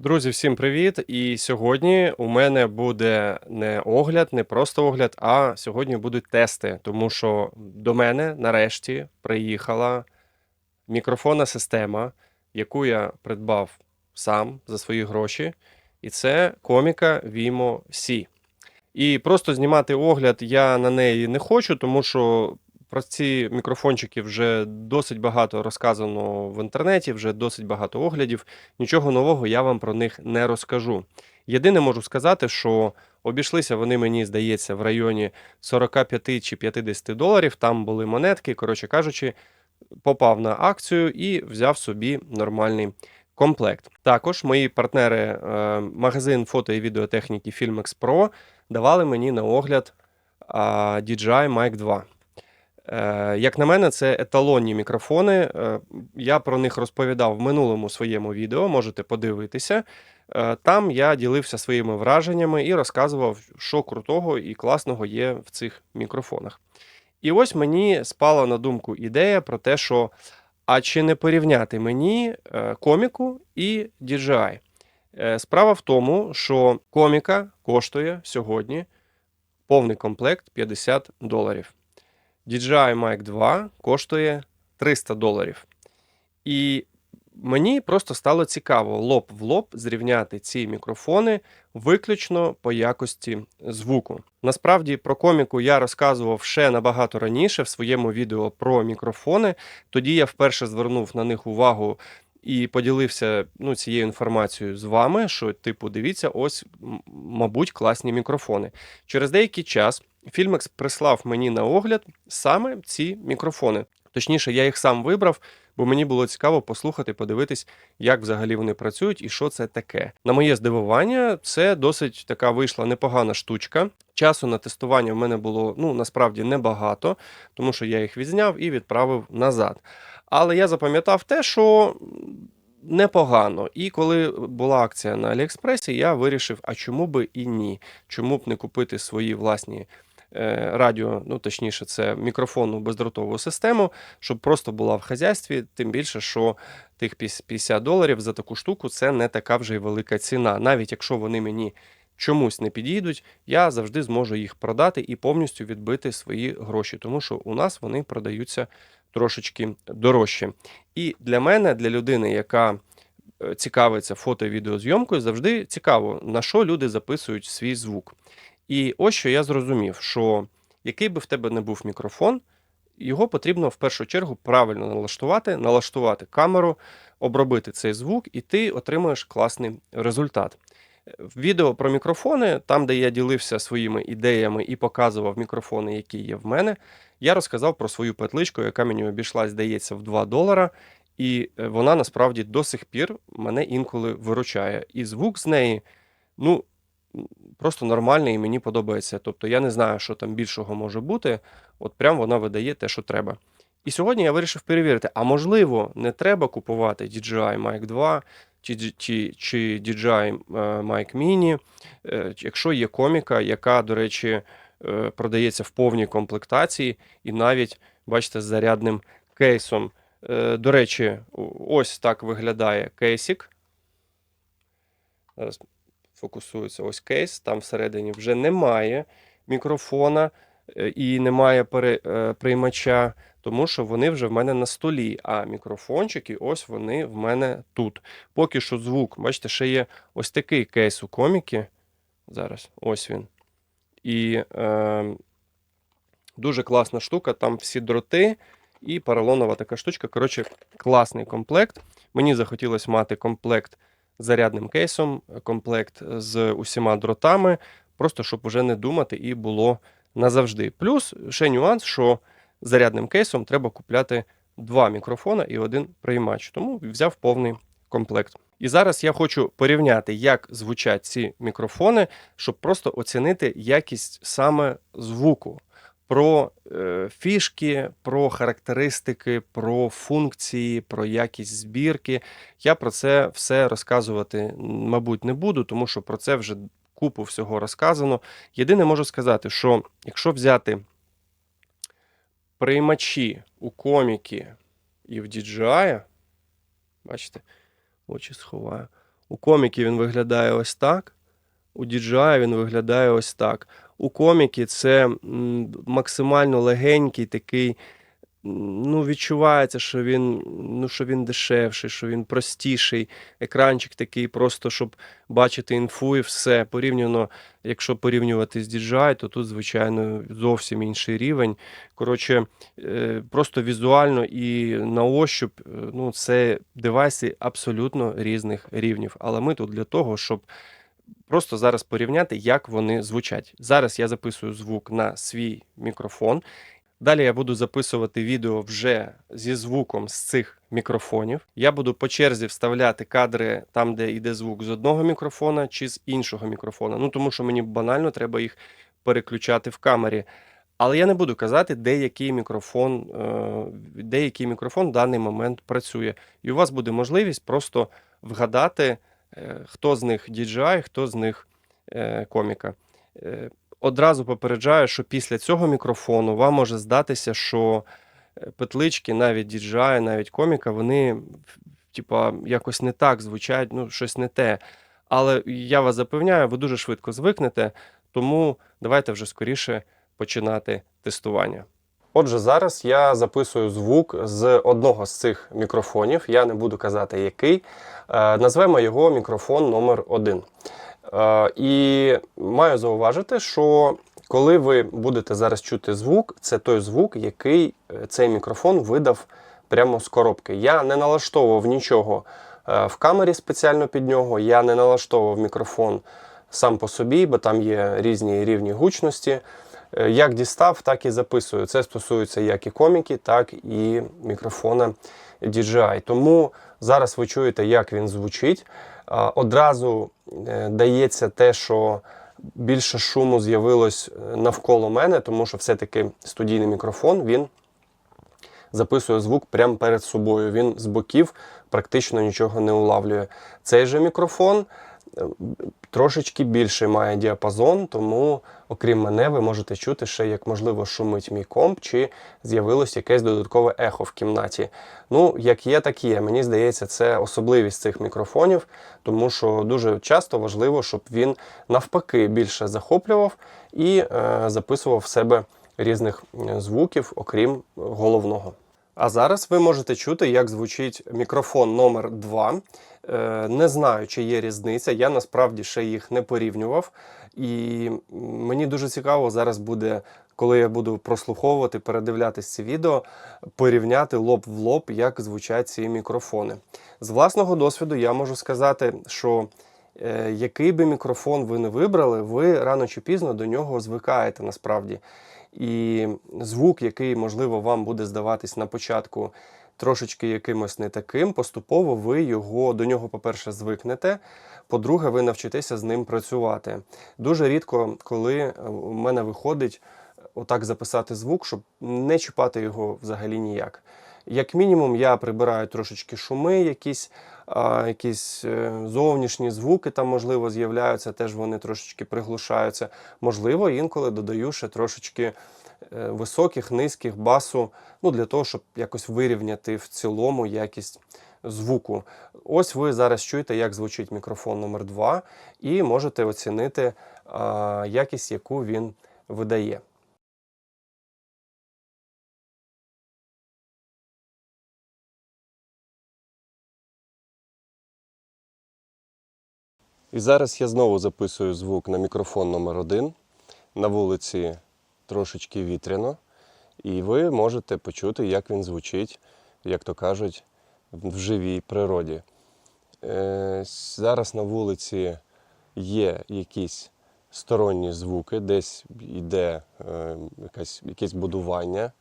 Друзі, всім привіт! І сьогодні у мене буде не огляд, не просто огляд, а сьогодні будуть тести, тому що до мене нарешті приїхала мікрофонна система, яку я придбав сам за свої гроші, і це коміка Vimo C. І просто знімати огляд я на неї не хочу, тому що про ці мікрофончики вже досить багато розказано в інтернеті, вже досить багато оглядів. Нічого нового я вам про них не розкажу. Єдине можу сказати, що обійшлися вони, мені здається, в районі 45 чи 50 доларів. Там були монетки, коротше кажучи, попав на акцію і взяв собі нормальний комплект. Також мої партнери, е, магазин фото і відеотехніки Filmex Pro, давали мені на огляд DJI Mic 2. Е, Як на мене, це еталонні мікрофони. Е, Я про них розповідав в минулому своєму відео, можете подивитися. Е, Там я ділився своїми враженнями і розказував, що крутого і класного є в цих мікрофонах. І ось мені спала на думку ідея про те, що а чи не порівняти мені коміку і DJI? Справа в тому, що коміка коштує сьогодні повний комплект 50 доларів. DJI Mic 2 коштує 300 доларів. І мені просто стало цікаво лоб в лоб зрівняти ці мікрофони виключно по якості звуку. Насправді про коміку я розказував ще набагато раніше в своєму відео про мікрофони. Тоді я вперше звернув на них увагу і поділився ну, цією інформацією з вами, що, типу, дивіться, ось, мабуть, класні мікрофони. Через деякий час Filmex прислав мені на огляд саме ці мікрофони. Точніше, я їх сам вибрав, бо мені було цікаво послухати, подивитись, як взагалі вони працюють і що це таке. На моє здивування, це досить така вийшла непогана штучка. Часу на тестування в мене було ну насправді небагато, тому що я їх відзняв і відправив назад. Але я запам'ятав те, що непогано. І коли була акція на Аліекспресі, я вирішив, а чому би і ні? Чому б не купити свої власні радіо, ну точніше, це мікрофонну бездротову систему, щоб просто була в хазяйстві, тим більше, що тих 50 доларів за таку штуку це не така вже й велика ціна. Навіть якщо вони мені чомусь не підійдуть, я завжди зможу їх продати і повністю відбити свої гроші, тому що у нас вони продаються трошечки дорожче. І для мене, для людини, яка е, цікавиться фото і відеозйомкою, завжди цікаво, на що люди записують свій звук. І ось що я зрозумів, що який би в тебе не був мікрофон, його потрібно в першу чергу правильно налаштувати, налаштувати камеру, обробити цей звук, і ти отримаєш класний результат. Відео про мікрофони, там, де я ділився своїми ідеями і показував мікрофони, які є в мене, я розказав про свою петличку, яка мені обійшлась, здається, в 2 долара. І е, вона насправді до сих пір мене інколи виручає. І звук з неї, ну, просто нормальний і мені подобається. Тобто я не знаю, що там більшого може бути. От прям вона видає те, що треба. І сьогодні я вирішив перевірити: а можливо, не треба купувати DJI Mic 2 чи, чи, чи DJI е, Mic Mini, е, якщо є коміка, яка, до речі, е, продається в повній комплектації, і навіть, бачите, з зарядним кейсом. До речі, ось так виглядає кейсик. Зараз фокусується ось кейс. Там всередині вже немає мікрофона е, і немає е, приймача, тому що вони вже в мене на столі. А мікрофончики, ось вони в мене тут. Поки що звук, бачите, ще є ось такий кейс у коміки. Зараз, ось він. І е, дуже класна штука, там всі дроти і поролонова така штучка. Коротше, класний комплект. Мені захотілося мати комплект зарядним кейсом, комплект з усіма дротами, просто щоб уже не думати і було назавжди. Плюс ще нюанс, що зарядним кейсом треба купляти два мікрофона і один приймач. Тому взяв повний комплект. І зараз я хочу порівняти, як звучать ці мікрофони, щоб просто оцінити якість саме звуку. Про е, фішки, про характеристики, про функції, про якість збірки. Я про це все розказувати, мабуть, не буду, тому що про це вже купу всього розказано. Єдине можу сказати, що якщо взяти приймачі у коміки і в DJI, бачите, очі сховаю. У коміки він виглядає ось так, у DJI він виглядає ось так. У коміки це максимально легенький такий. Ну, відчувається, що він, ну, що він дешевший, що він простіший. Екранчик такий, просто щоб бачити інфу і все. Порівняно, якщо порівнювати з DJI, то тут, звичайно, зовсім інший рівень. Коротше, е, просто візуально і на ощуп, е, ну, це девайси абсолютно різних рівнів. Але ми тут для того, щоб просто зараз порівняти, як вони звучать. Зараз я записую звук на свій мікрофон. Далі я буду записувати відео вже зі звуком з цих мікрофонів. Я буду по черзі вставляти кадри там, де йде звук з одного мікрофона чи з іншого мікрофона. Ну тому що мені банально треба їх переключати в камері. Але я не буду казати, де який мікрофон, е, де який мікрофон в даний момент працює. І у вас буде можливість просто вгадати, хто з них DJI, хто з них е, коміка. Е, Одразу попереджаю, що після цього мікрофону вам може здатися, що е, петлички, навіть DJI, навіть коміка, вони типа, якось не так звучать, ну, щось не те. Але я вас запевняю, ви дуже швидко звикнете, тому давайте вже скоріше починати тестування. Отже, зараз я записую звук з одного з цих мікрофонів. Я не буду казати який. Е, Назвемо його мікрофон номер 1 Е, І маю зауважити, що коли ви будете зараз чути звук, це той звук, який е, цей мікрофон видав прямо з коробки. Я не налаштовував нічого в камері спеціально під нього, я не налаштовував мікрофон сам по собі, бо там є різні рівні гучності. Е, Як дістав, так і записую. Це стосується як і коміки, так і мікрофона DJI. Тому зараз ви чуєте, як він звучить. Одразу е, дається те, що більше шуму з'явилось е, навколо мене, тому що все-таки студійний мікрофон він записує звук прямо перед собою. Він з боків практично нічого не улавлює. Цей же мікрофон трошечки більший має діапазон, тому, окрім мене, ви можете чути ще, як можливо шумить мій комп, чи з'явилось якесь додаткове ехо в кімнаті. Ну, як є, так є. Мені здається, це особливість цих мікрофонів, тому що дуже часто важливо, щоб він навпаки більше захоплював і е, записував в себе різних звуків, окрім головного. А зараз ви можете чути, як звучить мікрофон номер 2 Е, Не знаю, чи є різниця. Я насправді ще їх не порівнював. І мені дуже цікаво зараз буде, коли я буду прослуховувати, передивлятись ці відео, порівняти лоб в лоб, як звучать ці мікрофони. З власного досвіду я можу сказати, що е, який би мікрофон ви не вибрали, ви рано чи пізно до нього звикаєте насправді. І звук, який, можливо, вам буде здаватись на початку трошечки якимось не таким, поступово ви його до нього, по-перше, звикнете. По-друге, ви навчитеся з ним працювати. Дуже рідко, коли е, у мене виходить отак записати звук, щоб не чіпати його взагалі ніяк. Як мінімум, я прибираю трошечки шуми, якісь, а, якісь е, зовнішні звуки там, можливо, з'являються, теж вони трошечки приглушаються. Можливо, інколи додаю ще трошечки е, високих, низьких басу, ну, для того, щоб якось вирівняти в цілому якість звуку. Ось ви зараз чуєте, як звучить мікрофон номер 2 і можете оцінити а, якість, яку він видає. І зараз я знову записую звук на мікрофон номер 1 На вулиці трошечки вітряно, і ви можете почути, як він звучить, як то кажуть, в живій природі. Е, Зараз на вулиці є якісь сторонні звуки, десь йде е, якась, якесь будування,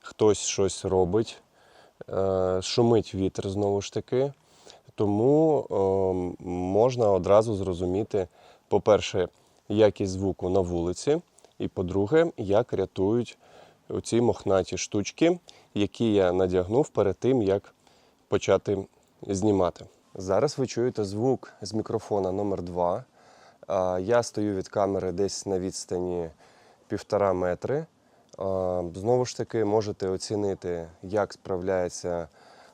хтось щось робить, е, шумить вітер знову ж таки. Тому е, можна одразу зрозуміти, по-перше, якість звуку на вулиці, і по-друге, як рятують оці мохнаті штучки, які я надягнув перед тим, як почати знімати. Зараз ви чуєте звук з мікрофона номер 2 Я стою від камери десь на відстані півтора метри. Знову ж таки, можете оцінити, як справляється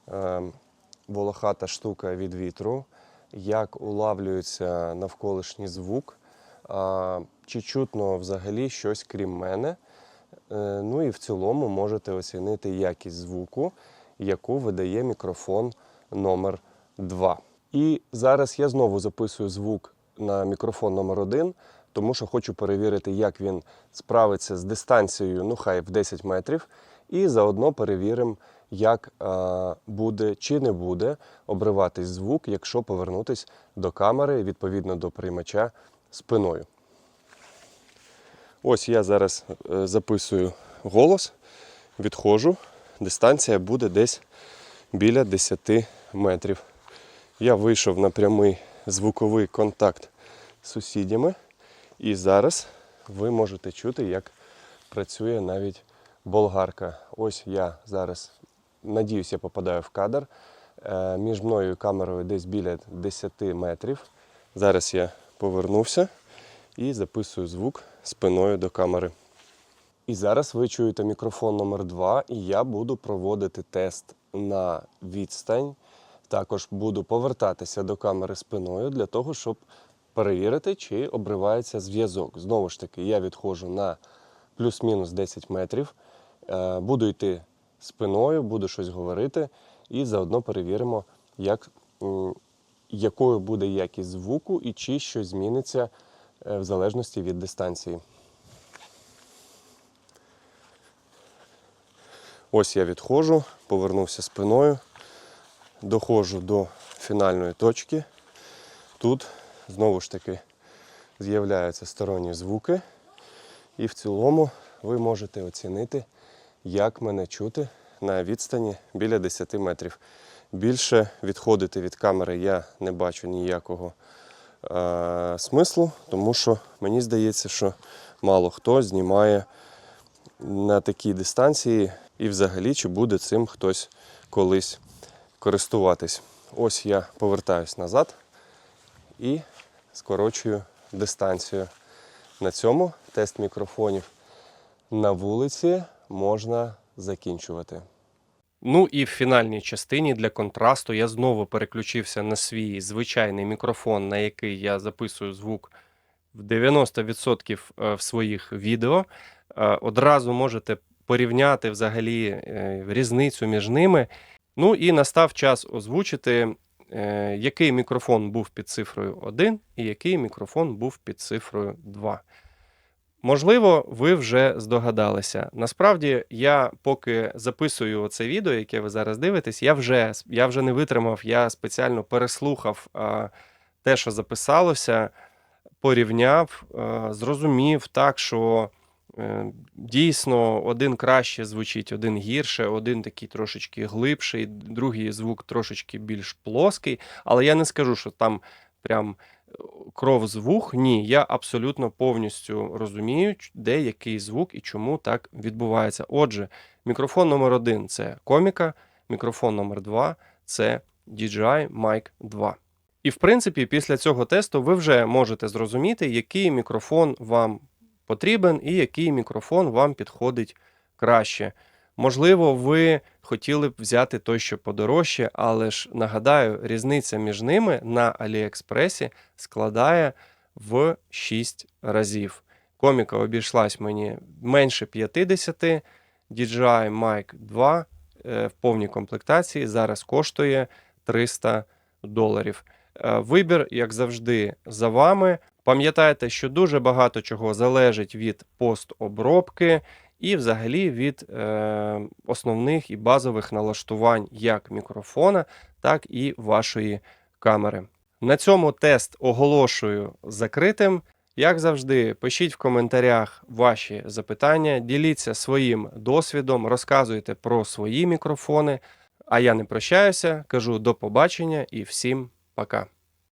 е, волохата штука від вітру. як улавлюється навколишній звук, чи чутно взагалі щось крім мене. Е, Ну і в цілому можете оцінити якість звуку, яку видає мікрофон номер 2. І зараз я знову записую звук на мікрофон номер 1 тому що хочу перевірити, як він справиться з дистанцією, ну хай в 10 метрів, і заодно перевіримо, як е, буде чи не буде обриватись звук, якщо повернутись до камери, відповідно до приймача спиною. Ось я зараз е, записую голос, відходжу. Дистанція буде десь біля 10 метрів. Я вийшов на прямий звуковий контакт з сусідями. І зараз ви можете чути, як працює навіть болгарка. Ось я зараз, надіюсь, я попадаю в кадр. Е, Між мною і камерою десь біля 10 метрів. Зараз я повернувся і записую звук спиною до камери. І зараз ви чуєте мікрофон номер 2 і я буду проводити тест на відстань. Також буду повертатися до камери спиною для того, щоб перевірити, чи обривається зв'язок. Знову ж таки, я відходжу на плюс-мінус 10 метрів, е, буду йти спиною, буду щось говорити, і заодно перевіримо, як, якою буде якість звуку і чи щось зміниться е, в залежності від дистанції. Ось я відходжу, повернувся спиною, доходжу до фінальної точки. Тут знову ж таки з'являються сторонні звуки, і в цілому ви можете оцінити, як мене чути на відстані біля 10 метрів. Більше відходити від камери я не бачу ніякого е- смислу, тому що мені здається, що мало хто знімає на такій дистанції і взагалі чи буде цим хтось колись користуватись. Ось я повертаюсь назад і скорочую дистанцію. На цьому тест мікрофонів на вулиці можна закінчувати. Ну і в фінальній частині для контрасту я знову переключився на свій звичайний мікрофон, на який я записую звук в 90% е, в своїх відео. Е, Одразу можете порівняти взагалі е, різницю між ними. Ну і настав час озвучити, який мікрофон був під цифрою 1 і який мікрофон був під цифрою 2. Можливо, ви вже здогадалися. Насправді, я поки записую це відео, яке ви зараз дивитесь, я вже, я вже не витримав, я спеціально переслухав а, те, що записалося, порівняв, а, зрозумів так, що е, дійсно один краще звучить, один гірше, один такий трошечки глибший, другий звук трошечки більш плоский. Але я не скажу, що там прям кров з вух. Ні, я абсолютно повністю розумію, де який звук і чому так відбувається. Отже, мікрофон номер один це коміка, мікрофон номер два це DJI Mic 2. І в принципі, після цього тесту ви вже можете зрозуміти, який мікрофон вам потрібен і який мікрофон вам підходить краще. Можливо, ви хотіли б взяти той, що подорожче, але ж нагадаю, різниця між ними на Аліекспресі складає в 6 разів. Коміка обійшлась мені менше 50, DJI Mic 2 е, в повній комплектації зараз коштує 300 доларів. Е, Вибір, як завжди, за вами. Пам'ятайте, що дуже багато чого залежить від постобробки і взагалі від е, основних і базових налаштувань як мікрофона, так і вашої камери. На цьому тест оголошую закритим. Як завжди, пишіть в коментарях ваші запитання, діліться своїм досвідом, розказуйте про свої мікрофони. А я не прощаюся, кажу до побачення і всім пока.